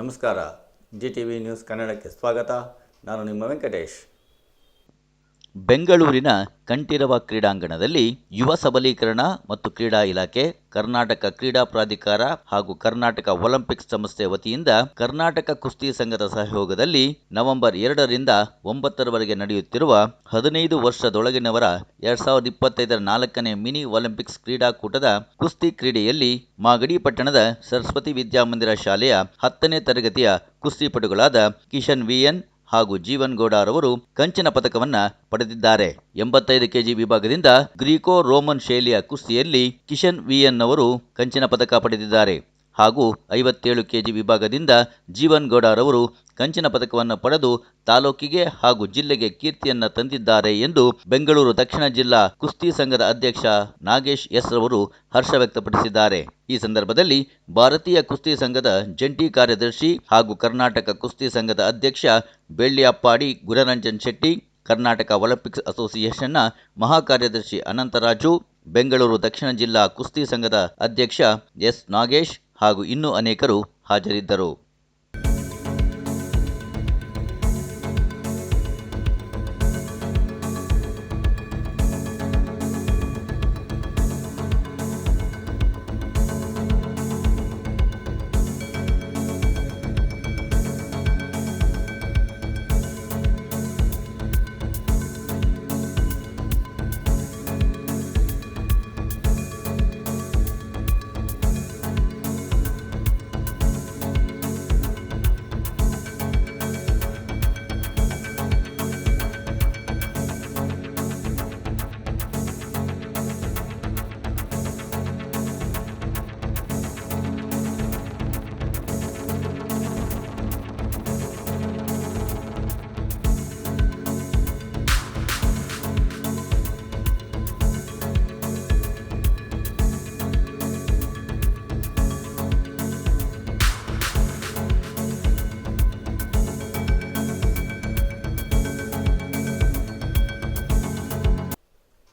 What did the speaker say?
ನಮಸ್ಕಾರ. G T V news ಕನ್ನಡಕ್ಕೆ ಸ್ವಾಗತ. ನಾನು ನಿಮ್ಮ ವೆಂಕಟೇಶ್. ಬೆಂಗಳೂರಿನ ಕಂಠೀರವ ಕ್ರೀಡಾಂಗಣದಲ್ಲಿ ಯುವ ಸಬಲೀಕರಣ ಮತ್ತು ಕ್ರೀಡಾ ಇಲಾಖೆ, ಕರ್ನಾಟಕ ಕ್ರೀಡಾ ಪ್ರಾಧಿಕಾರ ಹಾಗೂ ಕರ್ನಾಟಕ ಒಲಿಂಪಿಕ್ಸ್ ಸಂಸ್ಥೆ ವತಿಯಿಂದ ಕರ್ನಾಟಕ ಕುಸ್ತಿ ಸಂಘದ ಸಹಯೋಗದಲ್ಲಿ ನವೆಂಬರ್ ಎರಡರಿಂದ ಒಂಬತ್ತರವರೆಗೆ ನಡೆಯುತ್ತಿರುವ ಹದಿನೈದು ವರ್ಷದೊಳಗಿನವರ ಎರಡ್ ಸಾವಿರದ ಇಪ್ಪತ್ತೈದರ ನಾಲ್ಕನೇ ಮಿನಿ ಒಲಿಂಪಿಕ್ಸ್ ಕ್ರೀಡಾಕೂಟದ ಕುಸ್ತಿ ಕ್ರೀಡೆಯಲ್ಲಿ ಮಾಗಡಿ ಪಟ್ಟಣದ ಸರಸ್ವತಿ ವಿದ್ಯಾಮಂದಿರ ಶಾಲೆಯ ಹತ್ತನೇ ತರಗತಿಯ ಕುಸ್ತಿಪಟುಗಳಾದ ಕಿಶನ್ ವಿಎನ್ ಹಾಗೂ ಜೀವನ್ ಗೌಡರವರು ಕಂಚಿನ ಪದಕವನ್ನ ಪಡೆದಿದ್ದಾರೆ. ಎಂಬತ್ತೈದು ಕೆಜಿ ವಿಭಾಗದಿಂದ ಗ್ರೀಕೋ ರೋಮನ್ ಶೈಲಿಯ ಕುಸ್ತಿಯಲ್ಲಿ ಕಿಶನ್ ವಿಎನ್ ಅವರು ಕಂಚಿನ ಪದಕ ಪಡೆದಿದ್ದಾರೆ. ಹಾಗೂ ಐವತ್ತೇಳು ಕೆಜಿ ವಿಭಾಗದಿಂದ ಜೀವನ್ ಗೌಡರವರು ಕಂಚಿನ ಪದಕವನ್ನು ಪಡೆದು ತಾಲೂಕಿಗೆ ಹಾಗೂ ಜಿಲ್ಲೆಗೆ ಕೀರ್ತಿಯನ್ನ ತಂದಿದ್ದಾರೆ ಎಂದು ಬೆಂಗಳೂರು ದಕ್ಷಿಣ ಜಿಲ್ಲಾ ಕುಸ್ತಿ ಸಂಘದ ಅಧ್ಯಕ್ಷ ನಾಗೇಶ್ ಎಸ್ ರವರು ಹರ್ಷ ವ್ಯಕ್ತಪಡಿಸಿದ್ದಾರೆ. ಈ ಸಂದರ್ಭದಲ್ಲಿ ಭಾರತೀಯ ಕುಸ್ತಿ ಸಂಘದ ಜಂಟಿ ಕಾರ್ಯದರ್ಶಿ ಹಾಗೂ ಕರ್ನಾಟಕ ಕುಸ್ತಿ ಸಂಘದ ಅಧ್ಯಕ್ಷ ಬೆಳ್ಳಿಯಪ್ಪಾಡಿ ಗುಣರಂಜನ್ ಶೆಟ್ಟಿ, ಕರ್ನಾಟಕ ಒಲಿಂಪಿಕ್ಸ್ ಅಸೋಸಿಯೇಷನ್ನ ಮಹಾಕಾರ್ಯದರ್ಶಿ ಅನಂತರಾಜು, ಬೆಂಗಳೂರು ದಕ್ಷಿಣ ಜಿಲ್ಲಾ ಕುಸ್ತಿ ಸಂಘದ ಅಧ್ಯಕ್ಷ ಎಸ್ ನಾಗೇಶ್ ಹಾಗೂ ಇನ್ನೂ ಅನೇಕರು ಹಾಜರಿದ್ದರು.